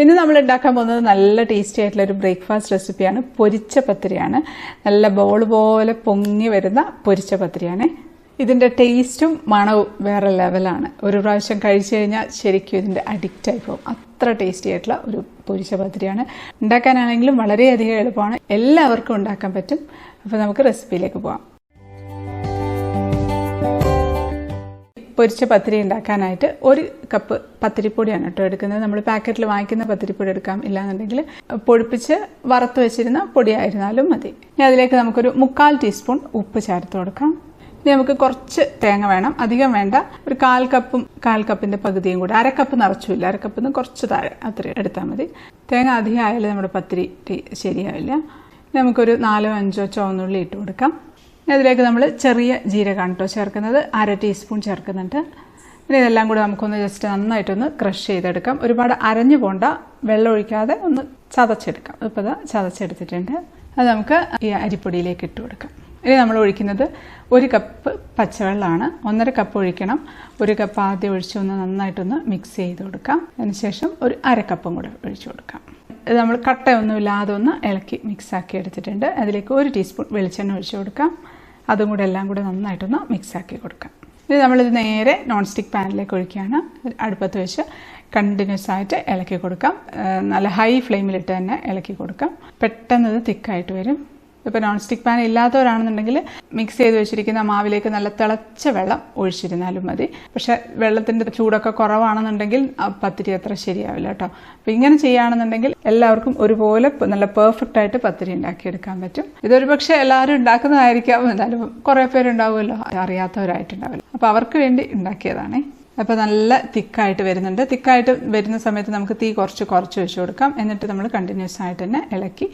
ഇന്ന് നമ്മൾ ഉണ്ടാക്കാൻ പോകുന്നത് നല്ല ടേസ്റ്റി ആയിട്ടുള്ള ഒരു ബ്രേക്ക്ഫാസ്റ്റ് റെസിപ്പിയാണ് പൊരിച്ച പത്തിരിയാണ്. നല്ല ബോൾ പോലെ പൊങ്ങി വരുന്ന പൊരിച്ച പത്തിരിയാണ്. ഇതിന്റെ ടേസ്റ്റും മണവും വേറെ ലെവലാണ് ഒരു പ്രാവശ്യം കഴിച്ചു കഴിഞ്ഞാൽ ശരിക്കും ഇതിന്റെ അഡിക്റ്റ് ആയി പോകും. അത്ര ടേസ്റ്റി ആയിട്ടുള്ള ഒരു പൊരിച്ച പത്തിരിയാണ്. ഉണ്ടാക്കാനാണെങ്കിലും വളരെയധികം എളുപ്പമാണ്. എല്ലാവർക്കും ഉണ്ടാക്കാൻ പറ്റും. അപ്പോൾ നമുക്ക് റെസിപ്പിയിലേക്ക് പോകാം പൊരിച്ച പത്തിരി ഉണ്ടാക്കാനായിട്ട് ഒരു കപ്പ് പത്തിരിപ്പൊടിയാണ് കേട്ടോ എടുക്കുന്നത്. നമ്മൾ പാക്കറ്റിൽ വാങ്ങിക്കുന്ന പത്തിരിപ്പൊടി എടുക്കാം. ഇല്ലാന്നുണ്ടെങ്കിൽ പൊടിപ്പിച്ച് വറുത്ത് വെച്ചിരുന്ന പൊടിയായിരുന്നാലും മതി. ഇനി അതിലേക്ക് നമുക്കൊരു മുക്കാൽ ടീസ്പൂൺ ഉപ്പ് ചേർത്ത് കൊടുക്കാം. ഇനി നമുക്ക് കുറച്ച് തേങ്ങ വേണം. അധികം വേണ്ട. ഒരു കാൽ കപ്പും കാൽ കപ്പിന്റെ പകുതിയും കൂടെ. അരക്കപ്പ് നിറച്ചില്ല അരക്കപ്പിൽ നിന്ന് കുറച്ച് താഴെ അത്ര എടുത്താൽ മതി. തേങ്ങ അധികം ആയാലും നമ്മുടെ പത്തിരി ശരിയാവില്ല. നമുക്കൊരു നാലോ അഞ്ചോ ചുവന്നുള്ളി ഇട്ട് കൊടുക്കാം. ഇതിലേക്ക് നമ്മൾ ചെറിയ ജീരകമാണ് കേട്ടോ ചേർക്കുന്നത്. അര ടീസ്പൂൺ ചേർക്കുന്നുണ്ട്. ഇനി ഇതെല്ലാം കൂടി നമുക്കൊന്ന് ജസ്റ്റ് നന്നായിട്ടൊന്ന് ക്രഷ് ചെയ്തെടുക്കാം. ഒരുപാട് അരഞ്ഞു പോണ്ട. വെള്ളം ഒഴിക്കാതെ ഒന്ന് ചതച്ചെടുക്കാം. ഇപ്പോൾ ഇതാ ചതച്ചെടുത്തിട്ടുണ്ട്. അത് നമുക്ക് ഈ അരിപ്പൊടിയിലേക്ക് ഇട്ട് കൊടുക്കാം. ഇനി നമ്മൾ ഒഴിക്കുന്നത് ഒരു കപ്പ് പച്ചവെള്ളമാണ് ഒന്നര കപ്പ് ഒഴിക്കണം. ഒരു കപ്പ് ആദ്യം ഒഴിച്ച് ഒന്ന് നന്നായിട്ടൊന്ന് മിക്സ് ചെയ്ത് കൊടുക്കാം. അതിനുശേഷം ഒരു അര കപ്പും കൂടെ ഒഴിച്ചു കൊടുക്കാം. ഇത് നമ്മൾ കട്ടയൊന്നുമില്ലാതെ ഒന്ന് ഇളക്കി മിക്സാക്കി എടുത്തിട്ടുണ്ട്. അതിലേക്ക് ഒരു ടീസ്പൂൺ വെളിച്ചെണ്ണ ഒഴിച്ചു കൊടുക്കാം. അതും കൂടെ എല്ലാം കൂടെ നന്നായിട്ടൊന്ന് മിക്സാക്കി കൊടുക്കാം. ഇത് നമ്മളിത് നേരെ നോൺ സ്റ്റിക്ക് പാനിലേക്ക് ഒഴിക്കുകയാണ്. അടുപ്പത്ത് വെച്ച് കണ്ടിന്യൂസ് ആയിട്ട് ഇളക്കി കൊടുക്കാം. നല്ല ഹൈ ഫ്ലെയിമിലിട്ട് തന്നെ ഇളക്കി കൊടുക്കാം. പെട്ടെന്ന് ഇത് തിക്കായിട്ട് വരും. ഇപ്പോൾ നോൺ സ്റ്റിക്ക് പാൻ ഇല്ലാത്തവരാണെന്നുണ്ടെങ്കിൽ മിക്സ് ചെയ്ത് വെച്ചിരിക്കുന്ന മാവിലേക്ക് നല്ല തിളച്ച വെള്ളം ഒഴിച്ചിരുന്നാലും മതി. പക്ഷേ വെള്ളത്തിന്റെ ചൂടൊക്കെ കുറവാണെന്നുണ്ടെങ്കിൽ പത്തിരി അത്ര ശരിയാവില്ല കേട്ടോ. അപ്പോൾ ഇങ്ങനെ ചെയ്യുകയാണെന്നുണ്ടെങ്കിൽ എല്ലാവർക്കും ഒരുപോലെ നല്ല പെർഫെക്റ്റ് ആയിട്ട് പത്തിരി ഉണ്ടാക്കിയെടുക്കാൻ പറ്റും. ഇതൊരു പക്ഷേ എല്ലാവരും ഉണ്ടാക്കുന്നതായിരിക്കാം. എന്നാലും കുറേ പേരുണ്ടാവുമല്ലോ. അറിയാത്തവരായിട്ടുണ്ടാവില്ല. അപ്പോൾ അവർക്ക് വേണ്ടി ഉണ്ടാക്കിയതാണേ. അപ്പോൾ നല്ല തിക്കായിട്ട് വരുന്നുണ്ട്. തിക്കായിട്ട് വരുന്ന സമയത്ത് നമുക്ക് തീ കുറച്ച് കുറച്ച് വെച്ച് കൊടുക്കാം. എന്നിട്ട് നമ്മൾ കണ്ടിന്യൂസ് ആയിട്ട് തന്നെ ഇളക്കി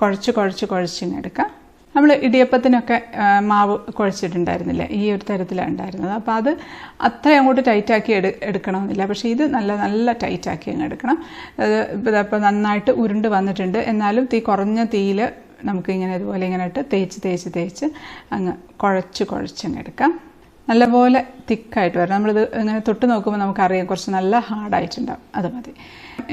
കുഴച്ച് കുഴച്ച് കുഴച്ചിങ്ങനെ എടുക്കാം. നമ്മൾ ഇടിയപ്പത്തിനൊക്കെ മാവ് കുഴച്ചിട്ടുണ്ടായിരുന്നില്ല? ഈ ഒരു തരത്തിലാണ് ഉണ്ടായിരുന്നത്. അപ്പോൾ അത് അത്ര അങ്ങോട്ട് ടൈറ്റാക്കി എടു എടുക്കണമെന്നില്ല. പക്ഷേ ഇത് നല്ല നല്ല ടൈറ്റാക്കി അങ്ങ് എടുക്കണം. ഇപ്പോൾ നന്നായിട്ട് ഉരുണ്ട് വന്നിട്ടുണ്ട്. എന്നാലും തീ കുറഞ്ഞ തീയിൽ നമുക്ക് ഇങ്ങനെ ഇതുപോലെ ഇങ്ങനെ ഇട്ട് തേച്ച് തേച്ച് തേച്ച് അങ്ങ് കുഴച്ച് കുഴച്ചങ്ങ് എടുക്കാം. നല്ലപോലെ തിക്കായിട്ട് വരണം. നമ്മളിത് ഇങ്ങനെ തൊട്ട് നോക്കുമ്പോൾ നമുക്കറിയാം കുറച്ച് നല്ല ഹാർഡായിട്ടുണ്ടാവും. അത് മതി.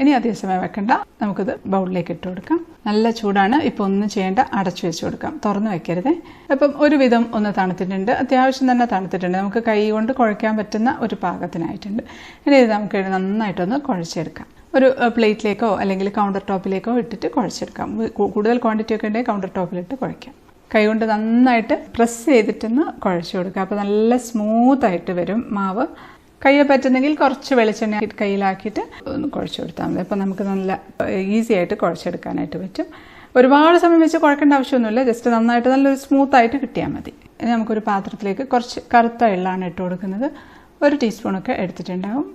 ഇനി അധിക സമയം വെക്കണ്ട. നമുക്കിത് ബൗളിലേക്ക് ഇട്ട് കൊടുക്കാം. നല്ല ചൂടാണ്. ഇപ്പോൾ ഒന്നും ചെയ്യേണ്ട. അടച്ചു വെച്ച് കൊടുക്കാം. തുറന്ന് വെക്കരുത്. അപ്പം ഒരുവിധം ഒന്ന് തണുത്തിട്ടുണ്ട്. അത്യാവശ്യം തന്നെ തണുത്തിട്ടുണ്ട്. നമുക്ക് കൈ കൊണ്ട് കുഴയ്ക്കാൻ പറ്റുന്ന ഒരു പാകത്തിനായിട്ടുണ്ട്. ഇനി ഇത് നമുക്ക് നന്നായിട്ടൊന്ന് കുഴച്ചെടുക്കാം. ഒരു പ്ലേറ്റിലേക്കോ അല്ലെങ്കിൽ കൗണ്ടർ ടോപ്പിലേക്കോ ഇട്ടിട്ട് കുഴച്ചെടുക്കാം. കൂടുതൽ ക്വാണ്ടിറ്റി ഒക്കെ ഉണ്ടെങ്കിൽ കൗണ്ടർ ടോപ്പിലിട്ട് കുഴയ്ക്കാം. കൈകൊണ്ട് നന്നായിട്ട് പ്രസ് ചെയ്തിട്ടൊന്ന് കുഴച്ച് കൊടുക്കുക അപ്പോൾ നല്ല സ്മൂത്തായിട്ട് വരും മാവ്. കയ്യിൽ പറ്റുന്നെങ്കിൽ കുറച്ച് വെളിച്ചെണ്ണ കയ്യിലാക്കിയിട്ട് ഒന്ന് കുഴച്ച് കൊടുത്താൽ മതി. അപ്പോൾ നമുക്ക് നല്ല ഈസി ആയിട്ട് കുഴച്ചെടുക്കാനായിട്ട് പറ്റും. ഒരുപാട് സമയം വെച്ച് കുഴക്കേണ്ട ആവശ്യമൊന്നുമില്ല. ജസ്റ്റ് നന്നായിട്ട് നല്ലൊരു സ്മൂത്ത് ആയിട്ട് കിട്ടിയാൽ മതി. ഇനി നമുക്കൊരു പാത്രത്തിലേക്ക് കുറച്ച് കറുത്ത എള്ളാണ് ഇട്ട് കൊടുക്കുന്നത്. ഒരു ടീസ്പൂണൊക്കെ എടുത്തിട്ടുണ്ടാകും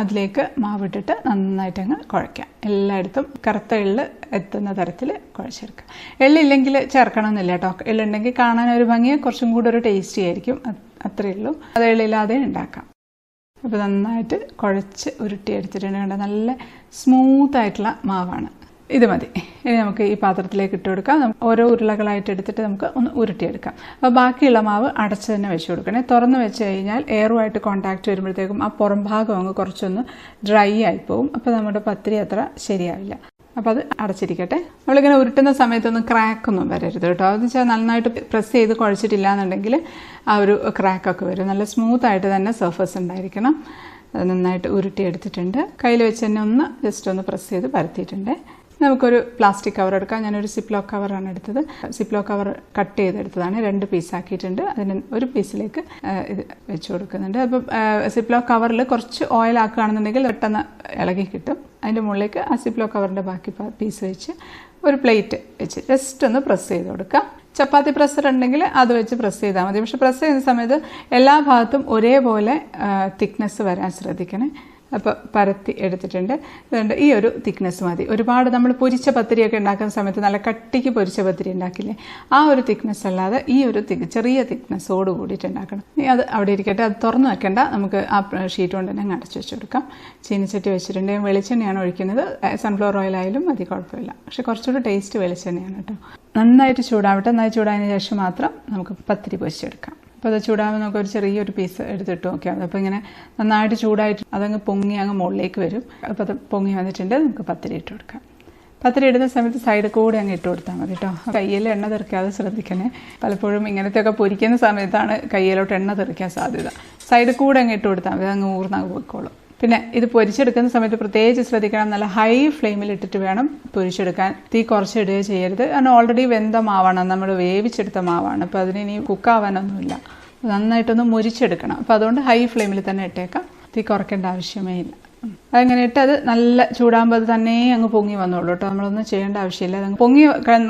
അതിലേക്ക് മാവിട്ടിട്ട് നന്നായിട്ട് അങ്ങ് കുഴയ്ക്കാം. എല്ലായിടത്തും കറുത്ത എള്ള് എത്തുന്ന തരത്തിൽ കുഴച്ചെടുക്കാം. എള്ളില്ലെങ്കിൽ ചേർക്കണം എന്നില്ല കേട്ടോ. എള്ളുണ്ടെങ്കിൽ കാണാൻ ഒരു ഭംഗിയെ കുറച്ചും കൂടെ ഒരു ടേസ്റ്റി ആയിരിക്കും. അത്രയേ ഉള്ളൂ. അത് എള്ളില്ലാതെ ഉണ്ടാക്കാം. അപ്പോൾ നന്നായിട്ട് കുഴച്ച് ഉരുട്ടി എടുത്തിട്ടുണ്ട് കണ്ട? നല്ല സ്മൂത്ത് ആയിട്ടുള്ള മാവാണ്. ഇത് മതി. ഇനി നമുക്ക് ഈ പാത്രത്തിലേക്ക് ഇട്ട് കൊടുക്കാം. ഓരോ ഉരുളകളായിട്ട് എടുത്തിട്ട് നമുക്ക് ഒന്ന് ഉരുട്ടിയെടുക്കാം. അപ്പോൾ ബാക്കിയുള്ള മാവ് അടച്ച് തന്നെ വെച്ച് കൊടുക്കണേ. തുറന്ന് വെച്ച് കഴിഞ്ഞാൽ എയറുമായിട്ട് കോൺടാക്റ്റ് വരുമ്പോഴത്തേക്കും ആ പുറംഭാഗം അങ്ങ് കുറച്ചൊന്ന് ഡ്രൈ ആയി പോകും അപ്പോൾ നമ്മുടെ പത്തിരി അത്ര ശരിയാവില്ല. അപ്പോൾ അത് അടച്ചിരിക്കട്ടെ. നമ്മളിങ്ങനെ ഉരുട്ടുന്ന സമയത്തൊന്നും ക്രാക്കൊന്നും വരരുത് കേട്ടോ. അതെന്ന് വെച്ചാൽ നന്നായിട്ട് പ്രസ് ചെയ്ത് കുഴച്ചിട്ടില്ല എന്നുണ്ടെങ്കിൽ ആ ഒരു ക്രാക്കൊക്കെ വരും. നല്ല സ്മൂത്തായിട്ട് തന്നെ സർഫസ് ഉണ്ടായിരിക്കണം. അത് നന്നായിട്ട് ഉരുട്ടിയെടുത്തിട്ടുണ്ട് കയ്യിൽ വെച്ച് തന്നെ ഒന്ന് ജസ്റ്റ് ഒന്ന് പ്രസ് ചെയ്ത് പരത്തിയിട്ടുണ്ട്. നമുക്കൊരു പ്ലാസ്റ്റിക് കവർ എടുക്കാം. ഞാനൊരു സിപ്ലോ കവറാണ് എടുത്തത്. സിപ്ലോ കവർ കട്ട് ചെയ്തെടുത്തതാണ്. രണ്ട് പീസ് ആക്കിയിട്ടുണ്ട്. അതിന് ഒരു പീസിലേക്ക് ഇത് വെച്ച് കൊടുക്കുന്നുണ്ട്. അപ്പം സിപ്ലോ കവറിൽ കുറച്ച് ഓയിൽ ആക്കുകയാണെന്നുണ്ടെങ്കിൽ പെട്ടെന്ന് ഇളകി കിട്ടും. അതിന്റെ മുകളിലേക്ക് ആ സിപ്ലോ കവറിന്റെ ബാക്കി പീസ് വെച്ച് ഒരു പ്ലേറ്റ് വെച്ച് ജസ്റ്റ് ഒന്ന് പ്രസ് ചെയ്ത് കൊടുക്കാം. ചപ്പാത്തി പ്രസ്സർ ഉണ്ടെങ്കിൽ അത് വെച്ച് പ്രസ് ചെയ്താൽ മതി. പക്ഷെ പ്രസ് ചെയ്യുന്ന സമയത്ത് എല്ലാ ഭാഗത്തും ഒരേപോലെ തിക്നെസ് വരാൻ ശ്രദ്ധിക്കണേ. അപ്പോൾ പരത്തി എടുത്തിട്ടുണ്ട്. അതുകൊണ്ട് ഈ ഒരു തിക്നെസ് മതി. ഒരുപാട് നമ്മൾ പൊരിച്ച പത്തിരിയൊക്കെ ഉണ്ടാക്കുന്ന സമയത്ത് നല്ല കട്ടിക്ക് പൊരിച്ച പത്തിരി ഉണ്ടാക്കില്ലേ? ആ ഒരു തിക്നെസ് അല്ലാതെ ഈ ഒരു ചെറിയ തിക്നെസ്സോട് കൂടിയിട്ട് ഉണ്ടാക്കണം. ഇനി അത് അവിടെ ഇരിക്കട്ടെ. അത് തുറന്നു വെക്കേണ്ട. നമുക്ക് ആ ഷീറ്റ് കൊണ്ട് തന്നെ അടച്ചു വെച്ച് കൊടുക്കാം ചീനിച്ചട്ടി വെച്ചിട്ടുണ്ടെങ്കിൽ വെളിച്ചെണ്ണയാണ് ഒഴിക്കുന്നത്. സൺഫ്ലവർ ഓയിൽ ആയാലും മതി കുഴപ്പമില്ല. പക്ഷെ കുറച്ചുകൂടി ടേസ്റ്റ് വെളിച്ചെണ്ണയാണ് കേട്ടോ. നന്നായിട്ട് ചൂടാവട്ടെ. നന്നായി ചൂടായതിനു ശേഷം മാത്രം നമുക്ക് പത്തിരി പൊരിച്ചെടുക്കാം. അപ്പോൾ അത് ചൂടാകുമ്പോൾ നമുക്ക് ഒരു ചെറിയൊരു പീസ് എടുത്തിട്ട് നോക്കിയാൽ അപ്പോൾ ഇങ്ങനെ നന്നായിട്ട് ചൂടായിട്ട് അതങ്ങ് പൊങ്ങി അങ്ങ് മുകളിലേക്ക് വരും. അപ്പോൾ അത് പൊങ്ങി വന്നിട്ടുണ്ട്. നമുക്ക് പത്തിരി ഇട്ട് കൊടുക്കാം. പത്തിരി ഇടുന്ന സമയത്ത് സൈഡ് കൂടെ അങ്ങ് ഇട്ട് കൊടുത്താൽ മതി കേട്ടോ കയ്യിൽ എണ്ണ തെറിക്കാതെ ശ്രദ്ധിക്കണേ. പലപ്പോഴും ഇങ്ങനത്തെയൊക്കെ പൊരിക്കുന്ന സമയത്താണ് കയ്യിലോട്ട് എണ്ണ തെറിക്കാൻ സാധ്യത. സൈഡ് കൂടെ അങ്ങ് ഇട്ട് കൊടുത്താൽ മതി. അങ്ങ് ഊർന്നങ്ങ് പോയിക്കോളും. പിന്നെ ഇത് പൊരിച്ചെടുക്കുന്ന സമയത്ത് പ്രത്യേകിച്ച് ശ്രദ്ധിക്കണം. നല്ല ഹൈ ഫ്ലെയിമിൽ ഇട്ടിട്ട് വേണം പൊരിച്ചെടുക്കാൻ. തീ കുറച്ചിടുകയോ ചെയ്യരുത്. കാരണം ഓൾറെഡി വെന്ത മാവാണ്. നമ്മൾ വേവിച്ചെടുത്ത മാവാണ്. അപ്പോൾ അതിന് ഇനി കുക്കാവാനൊന്നുമില്ല നന്നായിട്ടൊന്ന് മുരിച്ചെടുക്കണം. അപ്പോൾ അതുകൊണ്ട് ഹൈ ഫ്ലെയിമിൽ തന്നെ ഇട്ടേക്കാം. തീ കുറയ്ക്കേണ്ട ആവശ്യമേ ഇല്ല. അതങ്ങനെ ഇട്ട് അത് നല്ല ചൂടാകുമ്പോൾ അത് തന്നെ അങ്ങ് പൊങ്ങി വന്നോളൂ കേട്ടോ. നമ്മളൊന്നും ചെയ്യേണ്ട ആവശ്യമില്ല. അതങ്ങ് പൊങ്ങി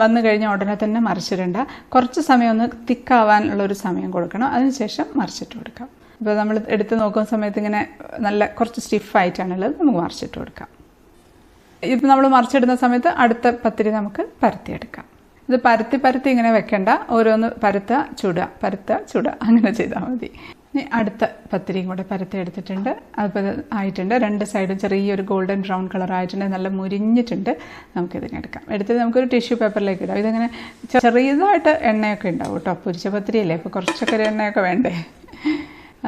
വന്നു കഴിഞ്ഞാൽ ഉടനെ തന്നെ മറിച്ചിടണ്ട. കുറച്ച് സമയം ഒന്ന് തിക്കാവാനുള്ള ഒരു സമയം കൊടുക്കണം. അതിനുശേഷം മറിച്ചിട്ട് കൊടുക്കാം. അപ്പോൾ നമ്മൾ എടുത്ത് നോക്കുന്ന സമയത്ത് ഇങ്ങനെ നല്ല കുറച്ച് സ്റ്റിഫായിട്ടാണുള്ളത് നമുക്ക് മറിച്ചിട്ട് കൊടുക്കാം. ഇപ്പം നമ്മൾ മറിച്ചിടുന്ന സമയത്ത് അടുത്ത പത്തിരി നമുക്ക് പരത്തിയെടുക്കാം. ഇത് പരത്തി പരത്തി ഇങ്ങനെ വെക്കണ്ട. ഓരോന്ന് പരത്ത ചുടുക പരത്ത ചുടുക അങ്ങനെ ചെയ്താൽ മതി. ഇനി അടുത്ത പത്തിരിയും കൂടെ പരത്തി എടുത്തിട്ടുണ്ട്. അതുപോലെ ഇത് ആയിട്ടുണ്ട്. രണ്ട് സൈഡും ചെറിയൊരു ഗോൾഡൻ ബ്രൗൺ കളർ ആയിട്ടുണ്ട്. നല്ല മുരിഞ്ഞിട്ടുണ്ട്. നമുക്കിതിനെ എടുക്കാം. എടുത്തിട്ട് നമുക്കൊരു ടിഷ്യൂ പേപ്പറിലേക്ക് ഇടാം. ഇതിങ്ങനെ ചെറിയതായിട്ട് എണ്ണയൊക്കെ ഉണ്ടാവും കേട്ടോ. പൊരിച്ച പത്തിരിയല്ലേ? അപ്പോൾ കുറച്ചൊക്കെ ഒരു എണ്ണയൊക്കെ വേണ്ടേ?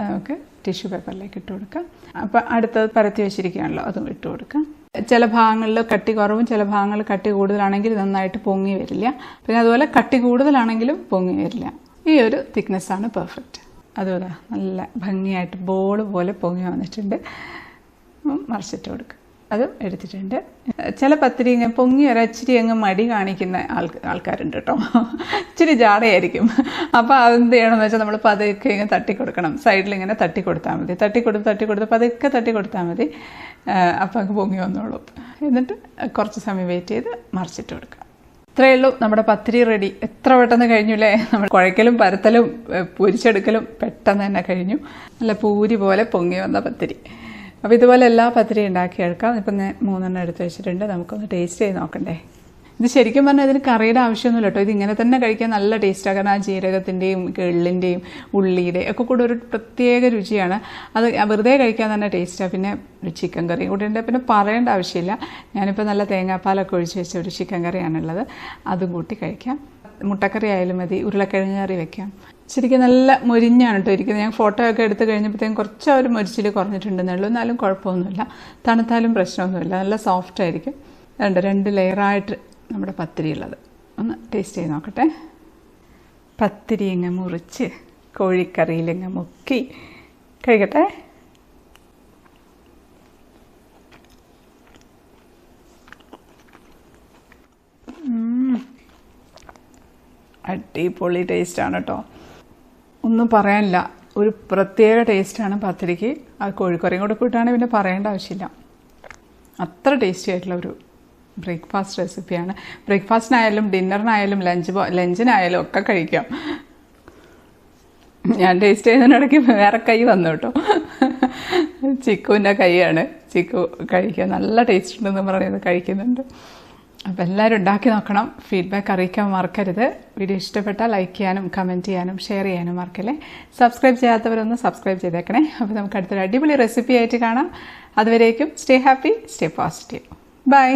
നമുക്ക് ടിഷ്യൂ പേപ്പറിലേക്ക് ഇട്ട് കൊടുക്കാം. അപ്പോൾ അടുത്തത് പരത്തി വെച്ചിരിക്കുകയാണല്ലോ അതും ഇട്ട് കൊടുക്കാം. ചില ഭാഗങ്ങളിൽ കട്ടി കുറവും ചില ഭാഗങ്ങളിൽ കട്ടി കൂടുതലാണെങ്കിൽ നന്നായിട്ട് പൊങ്ങി വരില്ല. പിന്നെ അതുപോലെ കട്ടി കൂടുതലാണെങ്കിലും പൊങ്ങി വരില്ല. ഈ ഒരു തിക്നെസ്സാണ് പെർഫെക്റ്റ് അതുപോലെ നല്ല ഭംഗിയായിട്ട് ബോൾ പോലെ പൊങ്ങി വന്നിട്ടുണ്ട്. മറിച്ചിട്ട് കൊടുക്കുക അതും എടുത്തിട്ടുണ്ട്. ചില ഇങ്ങനെ പൊങ്ങി ഒരച്ചിരി അങ്ങ് മടി കാണിക്കുന്ന ആൾ ആൾക്കാരുണ്ട് കേട്ടോ. ഇച്ചിരി ജാടയായിരിക്കും. അപ്പോൾ അതെന്ത് ചെയ്യണമെന്ന് വെച്ചാൽ നമ്മൾ പതുക്കെ ഇങ്ങനെ തട്ടി കൊടുക്കണം സൈഡിൽ ഇങ്ങനെ തട്ടി കൊടുത്താൽ മതി. തട്ടി കൊടുത്ത് തട്ടി കൊടുത്ത് പതുക്കെ തട്ടി കൊടുത്താൽ മതി അപ്പോൾ അങ്ങ് പൊങ്ങി വന്നോളൂ. എന്നിട്ട് കുറച്ച് സമയം വെയിറ്റ് ചെയ്ത് മറിച്ചിട്ട് കൊടുക്കുക. ഇത്രയേ ഉള്ളൂ നമ്മുടെ പത്തിരി റെഡി. എത്ര പെട്ടെന്ന് കഴിഞ്ഞു അല്ലേ നമ്മൾ കുഴക്കലും പരത്തലും പൊരിച്ചെടുക്കലും പെട്ടെന്ന് തന്നെ കഴിഞ്ഞു. നല്ല പൂരി പോലെ പൊങ്ങി വന്ന പത്തിരി. അപ്പോൾ ഇതുപോലെ എല്ലാ പത്തിരി ഉണ്ടാക്കിയെടുക്കാം ഇപ്പം ഞാൻ മൂന്നെണ്ണം എടുത്ത് വെച്ചിട്ടുണ്ട്. നമുക്കൊന്ന് ടേസ്റ്റ് ചെയ്ത് നോക്കണ്ടേ. ഇത് ശരിക്കും പറഞ്ഞാൽ ഇതിന് കറിയുടെ ആവശ്യമൊന്നുമില്ല കേട്ടോ. ഇത് ഇങ്ങനെ തന്നെ കഴിക്കാൻ നല്ല ടേസ്റ്റാണ് കാരണം ആ ജീരകത്തിന്റെയും എള്ളിന്റെയും ഉള്ളിയുടെ ഒക്കെ കൂടെ ഒരു പ്രത്യേക രുചിയാണ്. അത് വെറുതെ കഴിക്കാൻ തന്നെ ടേസ്റ്റാണ് പിന്നെ ഒരു ചിക്കൻ കറി കൂടെ ഉണ്ട്. പിന്നെ പറയേണ്ട ആവശ്യമില്ല. ഞാനിപ്പോൾ നല്ല തേങ്ങാപ്പാലൊക്കെ ഒഴിച്ച് വെച്ച ഒരു ചിക്കൻ കറിയാണുള്ളത്. അതും കൂട്ടി കഴിക്കാം. മുട്ടക്കറി ആയാലും മതി. ഉരുളക്കിഴങ്ങ് കറി വെക്കാം. ശരിക്കും നല്ല മുരിഞ്ഞാണ് കേട്ടോ ഇരിക്കുന്നത്. ഞാൻ ഫോട്ടോ ഒക്കെ എടുത്ത് കഴിഞ്ഞപ്പോഴത്തേക്കും കുറച്ച് ഒരു മുരിച്ചിൽ കുറഞ്ഞിട്ടുണ്ടെന്നുള്ളൂ. എന്നാലും കുഴപ്പമൊന്നുമില്ല. തണുത്താലും പ്രശ്നമൊന്നുമില്ല. നല്ല സോഫ്റ്റ് ആയിരിക്കും. രണ്ട് രണ്ട് ലെയറായിട്ട് നമ്മുടെ പത്തിരി ഉള്ളത്. ഒന്ന് ടേസ്റ്റ് ചെയ്ത് നോക്കട്ടെ. പത്തിരി ഇങ്ങ് മുറിച്ച് കോഴിക്കറിയിലിങ്ങ് മുക്കി കഴിക്കട്ടെ. അടിപൊളി ടേസ്റ്റാണ് കേട്ടോ ഒന്നും പറയാനില്ല. ഒരു പ്രത്യേക ടേസ്റ്റാണ് പത്തിരിക്ക്. ആ കോഴിക്കറിയും കൂടെ കൂട്ടാണ് പിന്നെ പറയേണ്ട ആവശ്യമില്ല. അത്ര ടേസ്റ്റി ആയിട്ടുള്ള ഒരു ബ്രേക്ക്ഫാസ്റ്റ് റെസിപ്പിയാണ് ബ്രേക്ക്ഫാസ്റ്റിനായാലും ഡിന്നറിനായാലും ലഞ്ച് ലഞ്ചിനായാലും ഒക്കെ കഴിക്കാം. ഞാൻ ടേസ്റ്റ് ചെയ്യുന്നതിനിടയ്ക്ക് വേറെ കൈ വന്നു കേട്ടോ. ചിക്കുവിന്റെ കൈയാണ്. ചിക്കു കഴിക്കാൻ നല്ല ടേസ്റ്റ് ഉണ്ടെന്ന് പറയുന്നത് കഴിക്കുന്നുണ്ട്. അപ്പോൾ എല്ലാവരും ഉണ്ടാക്കി നോക്കണം. ഫീഡ്ബാക്ക് അറിയിക്കാൻ മറക്കരുത്. വീഡിയോ ഇഷ്ടപ്പെട്ടാൽ ലൈക്ക് ചെയ്യാനും കമന്റ് ചെയ്യാനും ഷെയർ ചെയ്യാനും മറക്കല്ലേ? സബ്സ്ക്രൈബ് ചെയ്യാത്തവരൊന്ന് സബ്സ്ക്രൈബ് ചെയ്തേക്കണേ. അപ്പോൾ നമുക്ക് അടുത്തൊരു അടിപൊളി റെസിപ്പി ആയിട്ട് കാണാം. അതുവരേക്കും stay happy stay positive bye